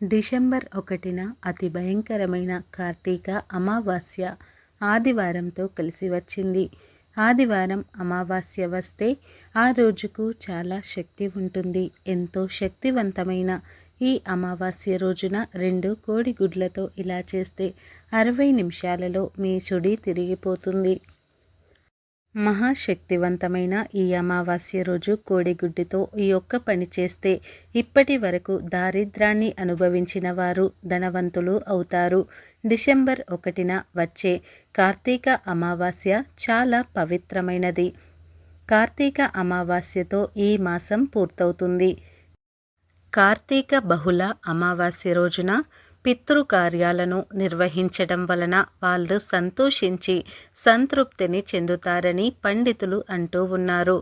December ఒకటిన అతి భయంకరమైన కార్తీక అమావాస్య ఆదివారంతో కలిసి వచ్చింది. ఆదివారం అమావాస్య వస్తే ఆ రోజుకు చాలా శక్తి ఉంటుంది. ఎంతో శక్తివంతమైన ఈ అమావాస్య రోజున రెండు కోడిగుడ్లతో ఇలా చేస్తే అరవై నిమిషాలలో మీ చుడి తిరిగిపోతుంది. మహాశక్తివంతమైన ఈ అమావాస్య రోజు కోడిగుడ్డుతో ఈ ఒక్క పని చేస్తే ఇప్పటి వరకు దారిద్రాన్ని అనుభవించిన వారు ధనవంతులు అవుతారు. డిసెంబర్ ఒకటిన వచ్చే కార్తీక అమావాస్య చాలా పవిత్రమైనది. కార్తీక అమావాస్యతో ఈ మాసం పూర్తవుతుంది. కార్తీక బహుళ అమావాస్య రోజున పితృకార్యాలను నిర్వహించడం వలన వాళ్ళు సంతోషించి సంతృప్తిని చెందుతారని పండితులు అంటూ ఉన్నారు.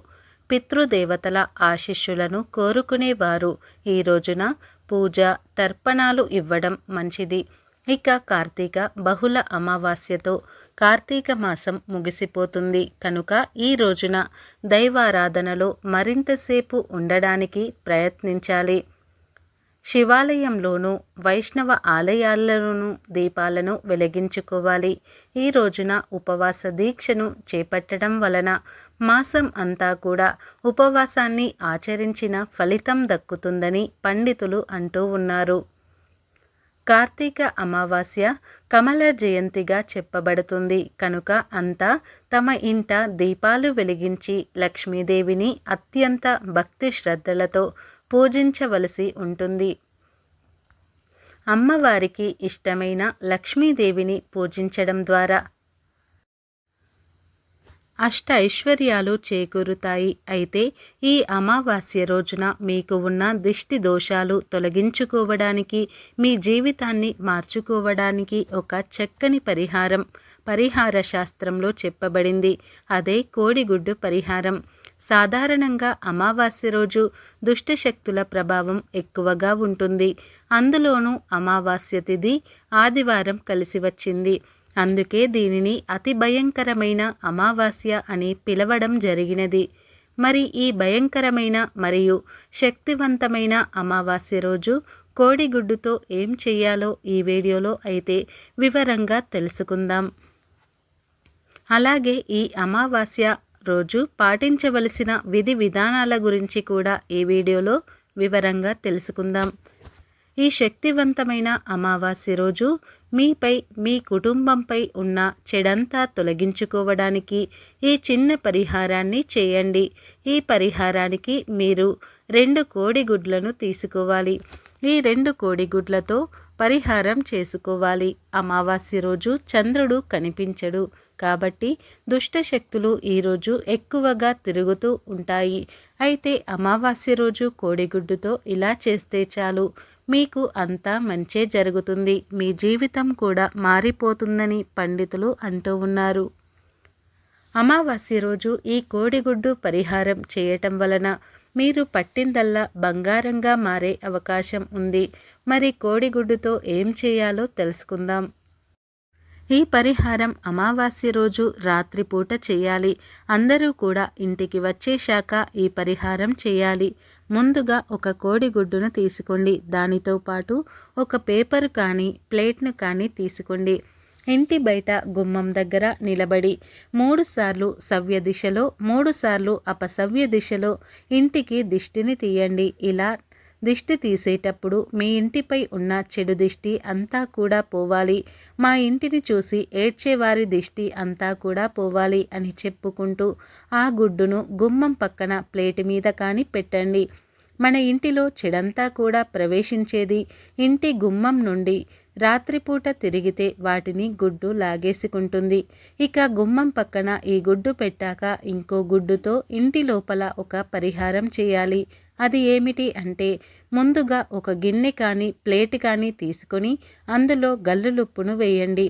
పితృదేవతల ఆశిష్యులను కోరుకునేవారు. ఈ రోజున పూజ తర్పణాలు ఇవ్వడం మంచిది. ఇక కార్తీక బహుళ అమావాస్యతో కార్తీక మాసం ముగిసిపోతుంది. కనుక ఈ రోజున దైవారాధనలో మరింతసేపు ఉండడానికి ప్రయత్నించాలి. శివాలయంలోనూ వైష్ణవ ఆలయాల్లోనూ దీపాలను వెలిగించుకోవాలి. ఈ రోజున ఉపవాస దీక్షను చేపట్టడం వలన మాసం అంతా కూడా ఉపవాసాన్ని ఆచరించిన ఫలితం దక్కుతుందని పండితులు అంటూ ఉన్నారు. కార్తీక అమావాస్య కమల జయంతిగా చెప్పబడుతుంది. కనుక అంతా తమ ఇంట దీపాలు వెలిగించి లక్ష్మీదేవిని అత్యంత భక్తి శ్రద్ధలతో పూజించవలసి ఉంటుంది. అమ్మవారికి ఇష్టమైన లక్ష్మీదేవిని పూజించడం ద్వారా అష్ట ఐశ్వర్యాలు చేకూరుతాయి. అయితే ఈ అమావాస్య రోజున మీకు ఉన్న దిష్టి దోషాలు తొలగించుకోవడానికి మీ జీవితాన్ని మార్చుకోవడానికి ఒక చక్కని పరిహారం పరిహార శాస్త్రంలో చెప్పబడింది. అదే కోడిగుడ్డు పరిహారం. సాధారణంగా అమావాస్య రోజు దుష్టశక్తుల ప్రభావం ఎక్కువగా ఉంటుంది. అందులోనూ అమావాస్య తిథి ఆదివారం కలిసి వచ్చింది. అందుకే దీనిని అతి భయంకరమైన అమావాస్య అని పిలవడం జరిగినది. మరి ఈ భయంకరమైన మరియు శక్తివంతమైన అమావాస్య రోజు కోడిగుడ్డుతో ఏం చేయాలో ఈ వీడియోలో అయితే వివరంగా తెలుసుకుందాం. అలాగే ఈ అమావాస్య రోజు పాటించవలసిన విధి విధానాల గురించి కూడా ఈ వీడియోలో వివరంగా తెలుసుకుందాం. ఈ శక్తివంతమైన అమావాస్య రోజు మీపై మీ కుటుంబంపై ఉన్న చెడంతా తొలగించుకోవడానికి ఈ చిన్న పరిహారాన్ని చేయండి. ఈ పరిహారానికి మీరు రెండు కోడిగుడ్లను తీసుకోవాలి. ఈ రెండు కోడిగుడ్లతో పరిహారం చేసుకోవాలి. అమావాస్య రోజు చంద్రుడు కనిపించడు. కాబట్టి దుష్టశక్తులు ఈరోజు ఎక్కువగా తిరుగుతూ ఉంటాయి. అయితే అమావాస్య రోజు కోడిగుడ్డుతో ఇలా చేస్తే చాలు. మీకు అంతా మంచే జరుగుతుంది. మీ జీవితం కూడా మారిపోతుందని పండితులు అంటూ ఉన్నారు. అమావాస్య రోజు ఈ కోడిగుడ్డు పరిహారం చేయటం వలన మీరు పట్టిందల్లా బంగారంగా మారే అవకాశం ఉంది. మరి కోడిగుడ్డుతో ఏం చేయాలో తెలుసుకుందాం. ఈ పరిహారం అమావాస్య రోజు రాత్రిపూట చేయాలి. అందరూ కూడా ఇంటికి వచ్చేశాక ఈ పరిహారం చేయాలి. ముందుగా ఒక కోడిగుడ్డును తీసుకోండి. దానితో పాటు ఒక పేపర్ కానీ ప్లేట్ను కానీ తీసుకోండి. ఇంటి బయట గుమ్మం దగ్గర నిలబడి మూడుసార్లు సవ్య దిశలో మూడుసార్లు అపసవ్య దిశలో ఇంటికి దిష్టిని తీయండి. ఇలా దిష్టి తీసేటప్పుడు మీ ఇంటిపై ఉన్న చెడు దిష్టి అంతా కూడా పోవాలి. మా ఇంటిని చూసి ఏడ్చేవారి దిష్టి అంతా కూడా పోవాలి అని చెప్పుకుంటూ ఆ గుడ్డును గుమ్మం పక్కన ప్లేటు మీద కానీ పెట్టండి. మన ఇంటిలో చెడంతా కూడా ప్రవేశించేది ఇంటి గుమ్మం నుండి రాత్రిపూట తిరిగితే వాటిని గుడ్డు లాగేసుకుంటుంది. ఇక గుమ్మం పక్కన ఈ గుడ్డు పెట్టాక ఇంకో గుడ్డుతో ఇంటి లోపల ఒక పరిహారం చేయాలి. అది ఏమిటి అంటే ముందుగా ఒక గిన్నె కానీ ప్లేట్ కానీ తీసుకొని అందులో గల్లులుప్పును వేయండి.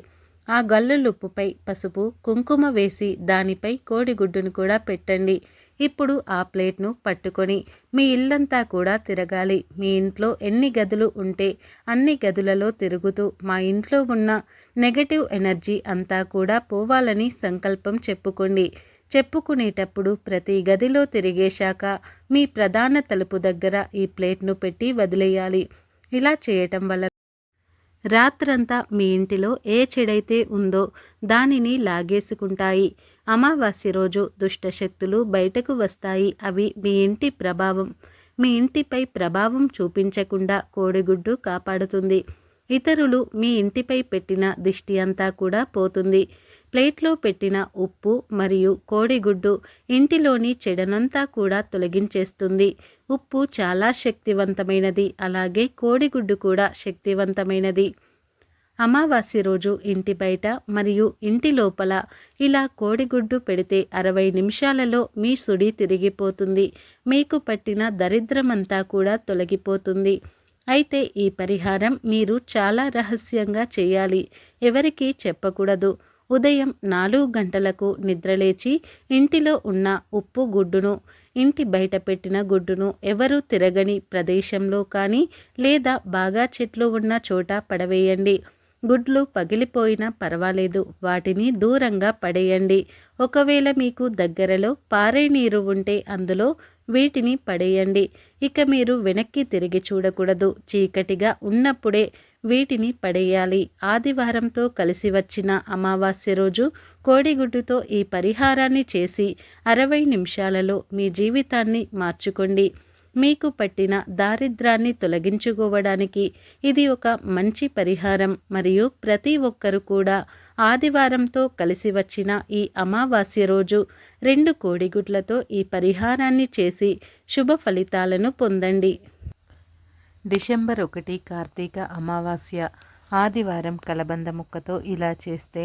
ఆ గల్లులుప్పుపై పసుపు కుంకుమ వేసి దానిపై కోడిగుడ్డును కూడా పెట్టండి. ఇప్పుడు ఆ ప్లేట్ను పట్టుకొని మీ ఇల్లంతా కూడా తిరగాలి. మీ ఇంట్లో ఎన్ని గదులు ఉంటే అన్ని గదులలో తిరుగుతూ మా ఇంట్లో ఉన్న నెగటివ్ ఎనర్జీ అంతా కూడా పోవాలని సంకల్పం చెప్పుకోండి. చెప్పుకునేటప్పుడు ప్రతి గదిలో తిరిగేశాక మీ ప్రధాన తలుపు దగ్గర ఈ ప్లేట్ను పెట్టి వదిలేయాలి. ఇలా చేయటం వల్ల రాత్రంతా మీ ఇంటిలో ఏ చెడైతే ఉందో దానిని లాగేసుకుంటాయి. అమావాస్య రోజు దుష్టశక్తులు బయటకు వస్తాయి. అవి మీ ఇంటి ప్రభావం. మీ ఇంటిపై ప్రభావం చూపించకుండా కోడిగుడ్డు కాపాడుతుంది. ఇతరులు మీ ఇంటిపై పెట్టిన దిష్టి అంతా కూడా పోతుంది. ప్లేట్లో పెట్టిన ఉప్పు మరియు కోడిగుడ్డు ఇంటిలోని చెడనంతా కూడా తొలగించేస్తుంది. ఉప్పు చాలా శక్తివంతమైనది. అలాగే కోడిగుడ్డు కూడా శక్తివంతమైనది. అమావాస్య రోజు ఇంటి బయట మరియు ఇంటి లోపల ఇలా కోడిగుడ్డు పెడితే అరవై నిమిషాలలో మీ సుడి తిరిగిపోతుంది. మీకు పట్టిన దరిద్రమంతా కూడా తొలగిపోతుంది. అయితే ఈ పరిహారం మీరు చాలా రహస్యంగా చేయాలి. ఎవరికీ చెప్పకూడదు. ఉదయం నాలుగు గంటలకు నిద్రలేచి ఇంటిలో ఉన్న ఉప్పు గుడ్డును ఇంటి బయట పెట్టిన గుడ్డును ఎవరు తిరగని ప్రదేశంలో కానీ లేదా బాగా చెట్లు ఉన్న చోట పడవేయండి. గుడ్లు పగిలిపోయినా పర్వాలేదు. వాటిని దూరంగా పడేయండి. ఒకవేళ మీకు దగ్గరలో పారే నీరు ఉంటే అందులో వీటిని పడేయండి. ఇక మీరు వెనక్కి తిరిగి చూడకూడదు. చీకటిగా ఉన్నప్పుడే వీటిని పడేయాలి. ఆదివారంతో కలిసి వచ్చిన అమావాస్య రోజు కోడిగుడ్డుతో ఈ పరిహారాన్ని చేసి అరవై నిమిషాలలో మీ జీవితాన్ని మార్చుకోండి. మీకు పట్టిన దారిద్రాన్ని తొలగించుకోవడానికి ఇది ఒక మంచి పరిహారం. మరియు ప్రతి ఒక్కరు కూడా ఆదివారంతో కలిసి వచ్చిన ఈ అమావాస్య రోజు రెండు కోడిగుడ్లతో ఈ పరిహారాన్ని చేసి శుభ ఫలితాలను పొందండి. డిసెంబర్ ఒకటి కార్తీక అమావాస్య ఆదివారం కలబంద ముక్కతో ఇలా చేస్తే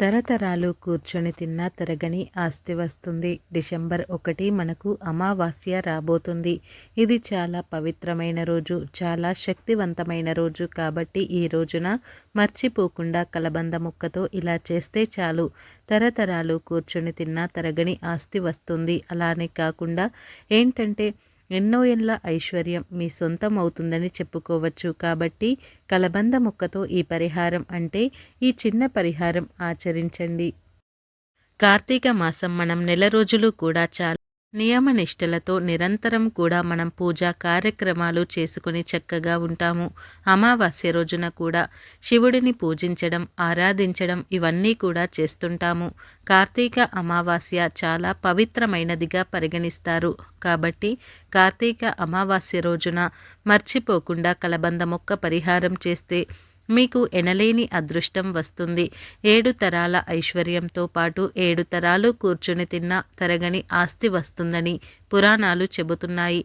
తరతరాలు కూర్చొని తిన్నా తరగని ఆస్తి వస్తుంది. డిసెంబర్ ఒకటి మనకు అమావాస్య రాబోతుంది. ఇది చాలా పవిత్రమైన రోజు చాలా శక్తివంతమైన రోజు కాబట్టి ఈ రోజున మర్చిపోకుండా కలబంద ముక్కతో ఇలా చేస్తే చాలు. తరతరాలు కూర్చొని తిన్నా తరగని ఆస్తి వస్తుంది. అలానే కాకుండా ఏంటంటే ఎన్నో ఏళ్ళ ఐశ్వర్యం మీ సొంతం అవుతుందని చెప్పుకోవచ్చు. కాబట్టి కలబంద ముక్కతో ఈ పరిహారం అంటే ఈ చిన్న పరిహారం ఆచరించండి. కార్తీక మాసం మనం నెల రోజులు కూడా చాలా నియమనిష్టలతో నిరంతరం కూడా మనం పూజా కార్యక్రమాలు చేసుకుని చక్కగా ఉంటాము. అమావాస్య రోజున కూడా శివుడిని పూజించడం ఆరాధించడం ఇవన్నీ కూడా చేస్తుంటాము. కార్తీక అమావాస్య చాలా పవిత్రమైనదిగా పరిగణిస్తారు. కాబట్టి కార్తీక అమావాస్య రోజున మర్చిపోకుండా కలబంద మొక్క పరిహారం చేస్తే మీకు ఎనలేని అదృష్టం వస్తుంది. ఏడు తరాల ఐశ్వర్యంతో పాటు ఏడు తరాలు కూర్చుని తిన్న తరగని ఆస్తి వస్తుందని పురాణాలు చెబుతున్నాయి.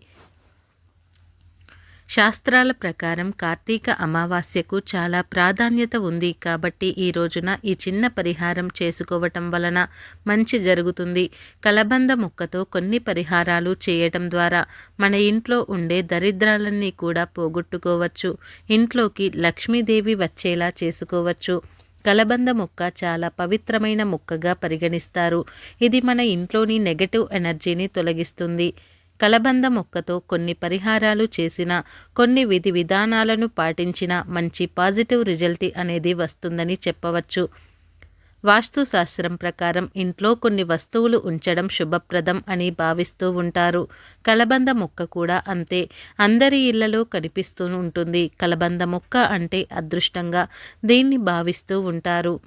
శాస్త్రాల ప్రకారం కార్తీక అమావాస్యకు చాలా ప్రాధాన్యత ఉంది కాబట్టి ఈ రోజున ఈ చిన్న పరిహారం చేసుకోవటం వలన మంచి జరుగుతుంది. కలబంద ముక్కతో కొన్ని పరిహారాలు చేయటం ద్వారా మన ఇంట్లో ఉండే దరిద్రాలన్నీ కూడా పోగొట్టుకోవచ్చు. ఇంట్లోకి లక్ష్మీదేవి వచ్చేలా చేసుకోవచ్చు. కలబంద మొక్క చాలా పవిత్రమైన మొక్కగా పరిగణిస్తారు. ఇది మన ఇంట్లోని నెగటివ్ ఎనర్జీని తొలగిస్తుంది. కలబంద మొక్కతో కొన్ని పరిహారాలు చేసిన కొన్ని విధి విధానాలను పాటించిన మంచి పాజిటివ్ రిజల్ట్ అనేది వస్తుందని చెప్పవచ్చు. వాస్తుశాస్త్రం ప్రకారం ఇంట్లో కొన్ని వస్తువులు ఉంచడం శుభప్రదం అని భావిస్తూ ఉంటారు. కలబంద మొక్క కూడా అంతే. అందరి ఇళ్ళలో కనిపిస్తూ ఉంటుంది. కలబంద మొక్క అంటే అదృష్టంగా దీన్ని భావిస్తూ ఉంటారు.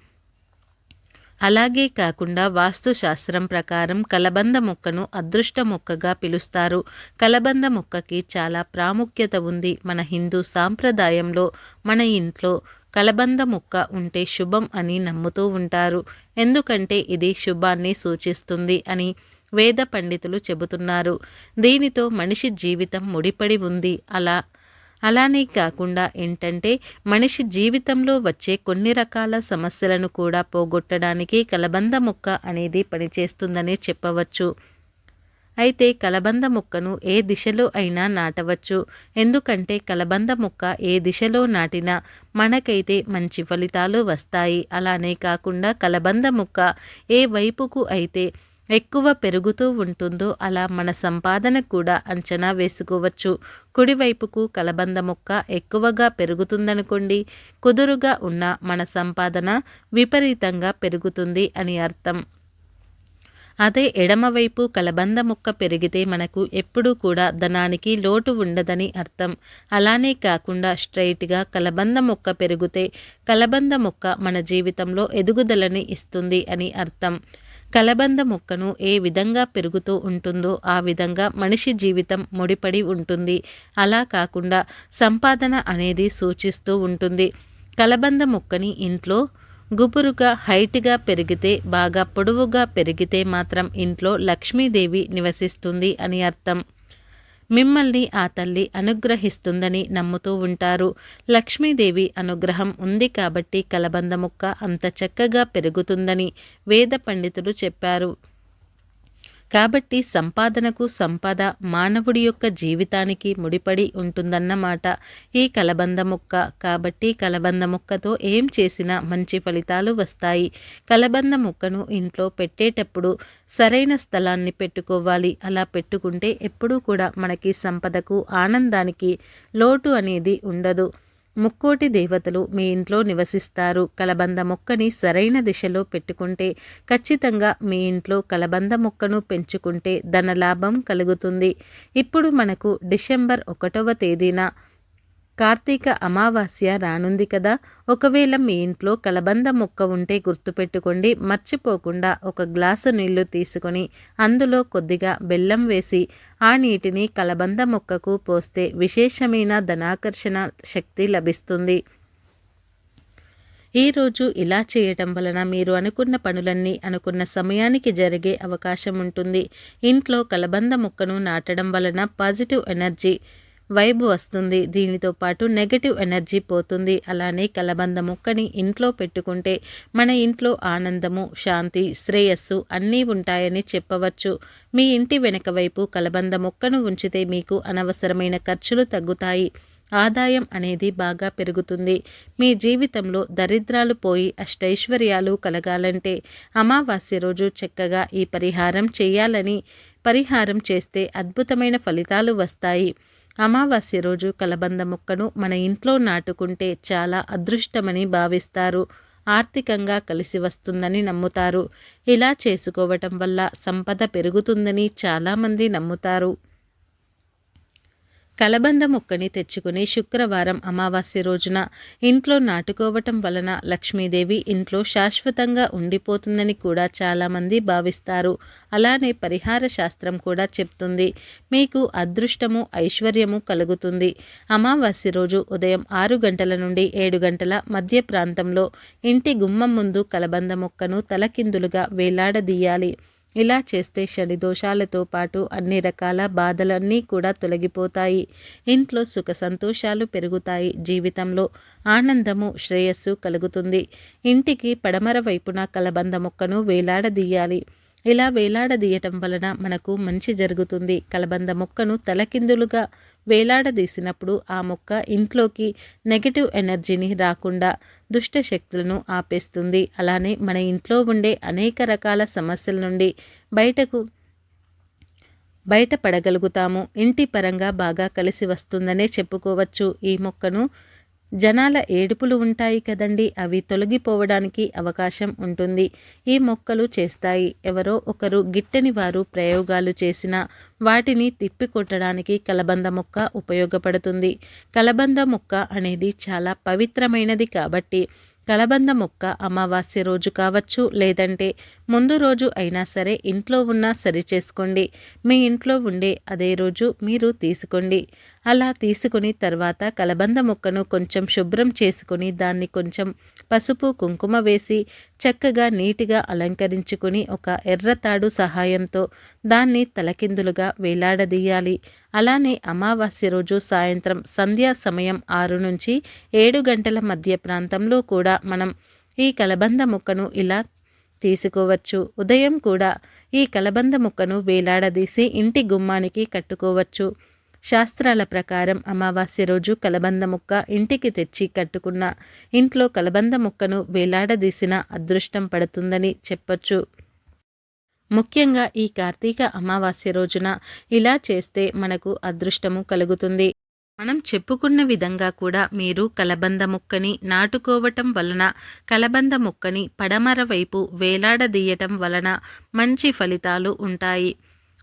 అలాగే కాకుండా వాస్తుశాస్త్రం ప్రకారం కలబంద మొక్కను అదృష్ట మొక్కగా పిలుస్తారు. కలబంద మొక్కకి చాలా ప్రాముఖ్యత ఉంది. మన హిందూ సాంప్రదాయంలో మన ఇంట్లో కలబంద మొక్క ఉంటే శుభం అని నమ్ముతూ ఉంటారు. ఎందుకంటే ఇది శుభాన్ని సూచిస్తుంది అని వేద పండితులు చెబుతున్నారు. దీనితో మనిషి జీవితం ముడిపడి ఉంది. అలా అలానే కాకుండా ఏంటంటే మనిషి జీవితంలో వచ్చే కొన్ని రకాల సమస్యలను కూడా పోగొట్టడానికి కలబంద మొక్క అనేది పనిచేస్తుందని చెప్పవచ్చు. అయితే కలబంద మొక్కను ఏ దిశలో అయినా నాటవచ్చు. ఎందుకంటే కలబంద మొక్క ఏ దిశలో నాటినా మనకైతే మంచి ఫలితాలు వస్తాయి. అలానే కాకుండా కలబంద మొక్క ఏ వైపుకు అయితే ఎక్కువ పెరుగుతూ ఉంటుందో అలా మన సంపాదన కూడా అంచనా వేసుకోవచ్చు. కుడివైపుకు కలబంద మొక్క ఎక్కువగా పెరుగుతుందనుకోండి కుదురుగా ఉన్న మన సంపాదన విపరీతంగా పెరుగుతుంది అని అర్థం. అదే ఎడమవైపు కలబంద మొక్క పెరిగితే మనకు ఎప్పుడూ కూడా ధనానికి లోటు ఉండదని అర్థం. అలానే కాకుండా స్ట్రైట్గా కలబంద మొక్క పెరిగితే కలబంద మొక్క మన జీవితంలో ఎదుగుదలని ఇస్తుంది అని అర్థం. కలబంద మొక్కను ఏ విధంగా పెరుగుతూ ఉంటుందో ఆ విధంగా మనిషి జీవితం ముడిపడి ఉంటుంది. అలా కాకుండా సంపాదన అనేది సూచిస్తూ ఉంటుంది. కలబంద మొక్కని ఇంట్లో గుబురుగా హైట్గా పెరిగితే బాగా పొడవుగా పెరిగితే మాత్రం ఇంట్లో లక్ష్మీదేవి నివసిస్తుంది అని అర్థం. మిమ్మల్ని ఆ తల్లి అనుగ్రహిస్తుందని నమ్ముతూ ఉంటారు. లక్ష్మీదేవి అనుగ్రహం ఉంది కాబట్టి కలబంద ముక్క అంత చక్కగా పెరుగుతుందని వేద పండితులు చెప్పారు. కాబట్టి సంపాదనకు సంపద మానవుడి యొక్క జీవితానికి ముడిపడి ఉంటుందన్నమాట. ఈ కలబంద ముక్క. కాబట్టి కలబంద ముక్కతో ఏం చేసినా మంచి ఫలితాలు వస్తాయి. కలబంద ముక్కను ఇంట్లో పెట్టేటప్పుడు సరైన స్థలాన్ని పెట్టుకోవాలి. అలా పెట్టుకుంటే ఎప్పుడూ కూడా మనకి సంపదకు ఆనందానికి లోటు అనేది ఉండదు. ముక్కోటి దేవతలు మీ ఇంట్లో నివసిస్తారు. కలబంద మొక్కని సరైన దిశలో పెట్టుకుంటే ఖచ్చితంగా మీ ఇంట్లో కలబంద మొక్కను పెంచుకుంటే ధనలాభం కలుగుతుంది. ఇప్పుడు మనకు డిసెంబర్ ఒకటవ తేదీన కార్తీక అమావాస్య రానుంది కదా. ఒకవేళ మీ ఇంట్లో కలబంద మొక్క ఉంటే గుర్తుపెట్టుకోండి. మర్చిపోకుండా ఒక గ్లాసు నీళ్ళు తీసుకొని అందులో కొద్దిగా బెల్లం వేసి ఆ నీటిని కలబంద మొక్కకు పోస్తే విశేషమైన ధనాకర్షణ శక్తి లభిస్తుంది. ఈరోజు ఇలా చేయటం వలన మీరు అనుకున్న పనులన్నీ అనుకున్న సమయానికి జరిగే అవకాశం ఉంటుంది. ఇంట్లో కలబంద మొక్కను నాటడం వలన పాజిటివ్ ఎనర్జీ వైబ్ వస్తుంది. దీనితో పాటు నెగటివ్ ఎనర్జీ పోతుంది. అలానే కలబంద మొక్కని ఇంట్లో పెట్టుకుంటే మన ఇంట్లో ఆనందము శాంతి శ్రేయస్సు అన్నీ ఉంటాయని చెప్పవచ్చు. మీ ఇంటి వెనక వైపు కలబంద మొక్కను ఉంచితే మీకు అనవసరమైన ఖర్చులు తగ్గుతాయి. ఆదాయం అనేది బాగా పెరుగుతుంది. మీ జీవితంలో దరిద్రాలు పోయి అష్టైశ్వర్యాలు కలగాలంటే అమావాస్య రోజు చక్కగా ఈ పరిహారం చేయాలని పరిహారం చేస్తే అద్భుతమైన ఫలితాలు వస్తాయి. అమావాస్య రోజు కలబంద మొక్కను మన ఇంట్లో నాటుకుంటే చాలా అదృష్టమని భావిస్తారు. ఆర్థికంగా కలిసి వస్తుందని నమ్ముతారు. ఇలా చేసుకోవటం వల్ల సంపద పెరుగుతుందని చాలామంది నమ్ముతారు. కలబంద మొక్కని తెచ్చుకుని శుక్రవారం అమావాస్య రోజున ఇంట్లో నాటుకోవటం వలన లక్ష్మీదేవి ఇంట్లో శాశ్వతంగా ఉండిపోతుందని కూడా చాలామంది భావిస్తారు. అలానే పరిహార శాస్త్రం కూడా చెప్తుంది. మీకు అదృష్టము ఐశ్వర్యము కలుగుతుంది. అమావాస్య రోజు ఉదయం ఆరు గంటల నుండి ఏడు గంటల మధ్య ప్రాంతంలో ఇంటి గుమ్మం ముందు కలబంద మొక్కను తలకిందులుగా వేలాడదీయాలి. ఇలా చేస్తే శని దోషాలతో పాటు అన్ని రకాల బాధలన్నీ కూడా తొలగిపోతాయి. ఇంట్లో సుఖ సంతోషాలు పెరుగుతాయి. జీవితంలో ఆనందము శ్రేయస్సు కలుగుతుంది. ఇంటికి పడమర వైపున కలబంద మొక్కను వేలాడదీయాలి. ఇలా వేలాడదీయటం వలన మనకు మంచి జరుగుతుంది. కలబంద మొక్కను తలకిందులుగా వేలాడదీసినప్పుడు ఆ మొక్క ఇంట్లోకి నెగటివ్ ఎనర్జీని రాకుండా దుష్ట శక్తులను ఆపేస్తుంది. అలానే మన ఇంట్లో ఉండే అనేక రకాల సమస్యల నుండి బయటకు బయటపడగలుగుతాము. ఇంటి పరంగా బాగా కలిసి వస్తుందనే చెప్పుకోవచ్చు. ఈ మొక్కను జనాల ఏడుపులు ఉంటాయి కదండి అవి తొలగిపోవడానికి అవకాశం ఉంటుంది. ఈ మొక్కలు చేస్తాయి. ఎవరో ఒకరు గిట్టని వారు ప్రయోగాలు చేసిన వాటిని తిప్పికొట్టడానికి కలబంద మొక్క ఉపయోగపడుతుంది. కలబంద మొక్క అనేది చాలా పవిత్రమైనది కాబట్టి కలబంద మొక్క అమావాస్య రోజు కావచ్చు లేదంటే ముందు రోజు అయినా సరే ఇంట్లో ఉన్నా సరి చేసుకోండి. మీ ఇంట్లో ఉండే అదే రోజు మీరు తీసుకోండి. అలా తీసుకుని తర్వాత కలబంద మొక్కను కొంచెం శుభ్రం చేసుకుని దాన్ని కొంచెం పసుపు కుంకుమ వేసి చక్కగా నీటిగా అలంకరించుకుని ఒక ఎర్రతాడు సహాయంతో దాన్ని తలకిందులుగా వేలాడదీయాలి. అలానే అమావాస్య రోజు సాయంత్రం సంధ్యా సమయం ఆరు నుంచి ఏడు గంటల మధ్య ప్రాంతంలో కూడా మనం ఈ కలబంద ముక్కను ఇలా తీసుకోవచ్చు. ఉదయం కూడా ఈ కలబంద ముక్కను వేలాడదీసి ఇంటి గుమ్మానికి కట్టుకోవచ్చు. శాస్త్రాల ప్రకారం అమావాస్య రోజు కలబంద ముక్క ఇంటికి తెచ్చి కట్టుకున్న ఇంట్లో కలబంద ముక్కను వేలాడదీసిన అదృష్టం పడుతుందని చెప్పొచ్చు. ముఖ్యంగా ఈ కార్తీక అమావాస్య రోజున ఇలా చేస్తే మనకు అదృష్టము కలుగుతుంది. మనం చెప్పుకున్న విధంగా కూడా మీరు కలబంద ముక్కని నాటుకోవటం వలన కలబంద ముక్కని పడమర వైపు వేలాడదీయటం వలన మంచి ఫలితాలు ఉంటాయి.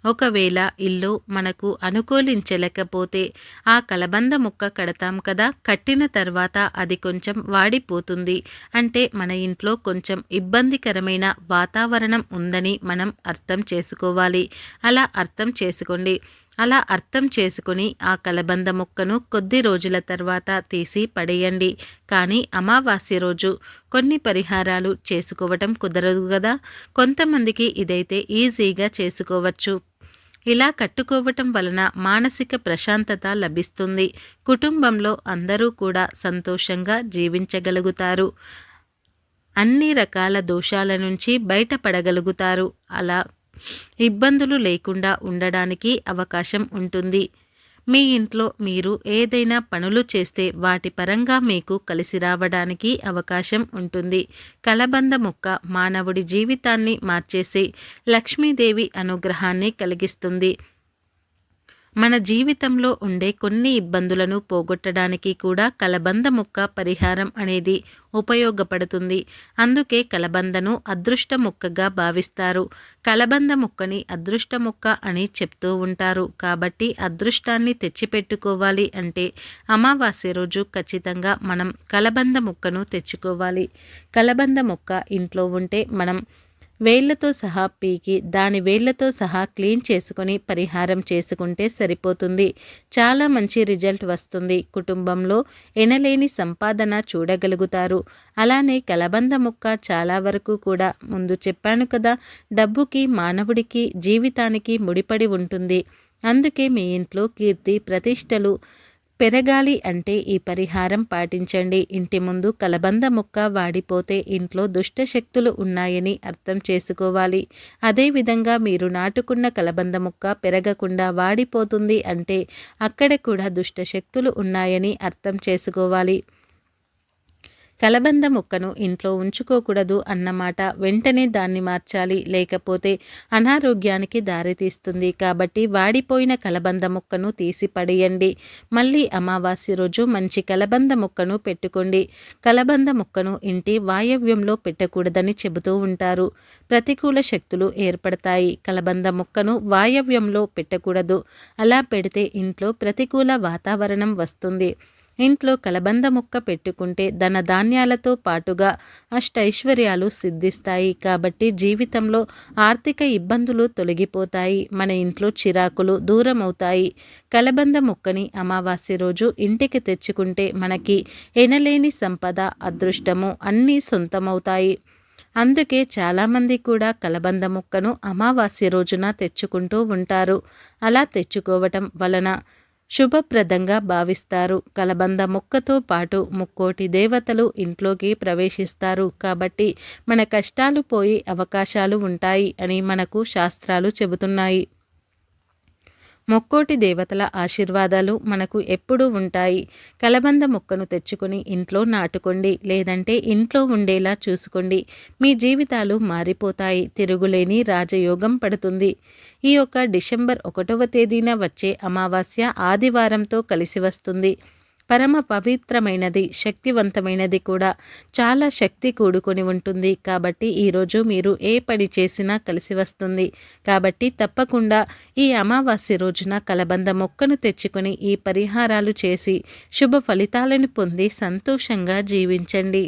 ఒకవేళ ఇల్లు మనకు అనుకూలించలేకపోతే ఆ కలబంద ముక్క కడతాం కదా. కట్టిన తర్వాత అది కొంచెం వాడిపోతుంది. అంటే మన ఇంట్లో కొంచెం ఇబ్బందికరమైన వాతావరణం ఉందని మనం అర్థం చేసుకోవాలి. అలా అర్థం చేసుకోండి. అలా అర్థం చేసుకుని ఆ కలబంద మొక్కను కొద్ది రోజుల తర్వాత తీసి పడేయండి. కానీ అమావాస్య రోజు కొన్ని పరిహారాలు చేసుకోవటం కుదరదు కదా. కొంతమందికి ఇదైతే ఈజీగా చేసుకోవచ్చు. ఇలా కట్టుకోవటం వలన మానసిక ప్రశాంతత లభిస్తుంది. కుటుంబంలో అందరూ కూడా సంతోషంగా జీవించగలుగుతారు. అన్ని రకాల దోషాల నుంచి బయటపడగలుగుతారు. అలా ఇబ్బందులు లేకుండా ఉండడానికి అవకాశం ఉంటుంది. మీ ఇంట్లో మీరు ఏదైనా పనులు చేస్తే వాటి పరంగా మీకు కలిసి రావడానికి అవకాశం ఉంటుంది. కలబంద మొక్క మానవుడి జీవితాన్ని మార్చేసి లక్ష్మీదేవి అనుగ్రహాన్ని కలిగిస్తుంది. మన జీవితంలో ఉండే కొన్ని ఇబ్బందులను పోగొట్టడానికి కూడా కలబంద ముక్క పరిహారం అనేది ఉపయోగపడుతుంది. అందుకే కలబందను అదృష్ట ముక్కగా భావిస్తారు. కలబంద ముక్కని అదృష్ట ముక్క అని చెప్తూ ఉంటారు. కాబట్టి అదృష్టాన్ని తెచ్చిపెట్టుకోవాలి అంటే అమావాస్య రోజు ఖచ్చితంగా మనం కలబంద ముక్కను తెచ్చుకోవాలి. కలబంద ముక్క ఇంట్లో ఉంటే మనం వేళ్ళతో సహా పీకి దాని వేళ్ళతో సహా క్లీన్ చేసుకొని పరిహారం చేసుకుంటే సరిపోతుంది. చాలా మంచి రిజల్ట్ వస్తుంది. కుటుంబంలో ఎనలేని సంపాదన చూడగలుగుతారు. అలానే కలబంద ముక్క చాలా వరకు కూడా ముందు చెప్పాను కదా డబ్బుకి మానవుడికి జీవితానికి ముడిపడి ఉంటుంది. అందుకే మీ ఇంట్లో కీర్తి ప్రతిష్టలు పెరగాలి అంటే ఈ పరిహారం పాటించండి. ఇంటి ముందు కలబంద మొక్క వాడిపోతే ఇంట్లో దుష్ట శక్తులు ఉన్నాయని అర్థం చేసుకోవాలి. అదేవిధంగా మీరు నాటుకున్న కలబంద మొక్క పెరగకుండా వాడిపోతుంది అంటే అక్కడ కూడా దుష్ట శక్తులు ఉన్నాయని అర్థం చేసుకోవాలి. కలబంద మొక్కను ఇంట్లో ఉంచుకోకూడదు అన్నమాట వెంటనే దాన్ని మార్చాలి. లేకపోతే అనారోగ్యానికి దారితీస్తుంది. కాబట్టి వాడిపోయిన కలబంద మొక్కను తీసి పడేయండి. మళ్ళీ అమావాస్య రోజు మంచి కలబంద మొక్కను పెట్టుకోండి. కలబంద మొక్కను ఇంటి వాయవ్యంలో పెట్టకూడదని చెబుతూ ఉంటారు. ప్రతికూల శక్తులు ఏర్పడతాయి. కలబంద మొక్కను వాయవ్యంలో పెట్టకూడదు. అలా పెడితే ఇంట్లో ప్రతికూల వాతావరణం వస్తుంది. ఇంట్లో కలబంద ముక్క పెట్టుకుంటే ధన ధాన్యాలతో పాటుగా అష్టైశ్వర్యాలు సిద్ధిస్తాయి. కాబట్టి జీవితంలో ఆర్థిక ఇబ్బందులు తొలగిపోతాయి. మన ఇంట్లో చిరాకులు దూరం అవుతాయి కలబంద ముక్కని అమావాస్య రోజు ఇంటికి తెచ్చుకుంటే మనకి ఎనలేని సంపద అదృష్టము అన్నీ సొంతమవుతాయి. అందుకే చాలామంది కూడా కలబంద ముక్కను అమావాస్య రోజున తెచ్చుకుంటూ ఉంటారు. అలా తెచ్చుకోవటం వలన శుభప్రదంగా భావిస్తారు. కలబంద మొక్కతో పాటు ముక్కోటి దేవతలు ఇంట్లోకి ప్రవేశిస్తారు. కాబట్టి మన కష్టాలు పోయి అవకాశాలు ఉంటాయి అని మనకు శాస్త్రాలు చెబుతున్నాయి. మొక్కోటి దేవతల ఆశీర్వాదాలు మనకు ఎప్పుడూ ఉంటాయి. కలబంద మొక్కను తెచ్చుకొని ఇంట్లో నాటుకోండి. లేదంటే ఇంట్లో ఉండేలా చూసుకోండి. మీ జీవితాలు మారిపోతాయి. తిరుగులేని రాజయోగం పడుతుంది. ఈ యొక్క డిసెంబర్ ఒకటవ తేదీన వచ్చే అమావాస్య ఆదివారంతో కలిసి వస్తుంది. పరమ పవిత్రమైనది శక్తివంతమైనది కూడా. చాలా శక్తి కూడుకొని ఉంటుంది. కాబట్టి ఈరోజు మీరు ఏ పని చేసినా కలిసి వస్తుంది. కాబట్టి తప్పకుండా ఈ అమావాస్య రోజున కలబంద మొక్కను తెచ్చుకొని ఈ పరిహారాలు చేసి శుభ ఫలితాలను పొంది సంతోషంగా జీవించండి.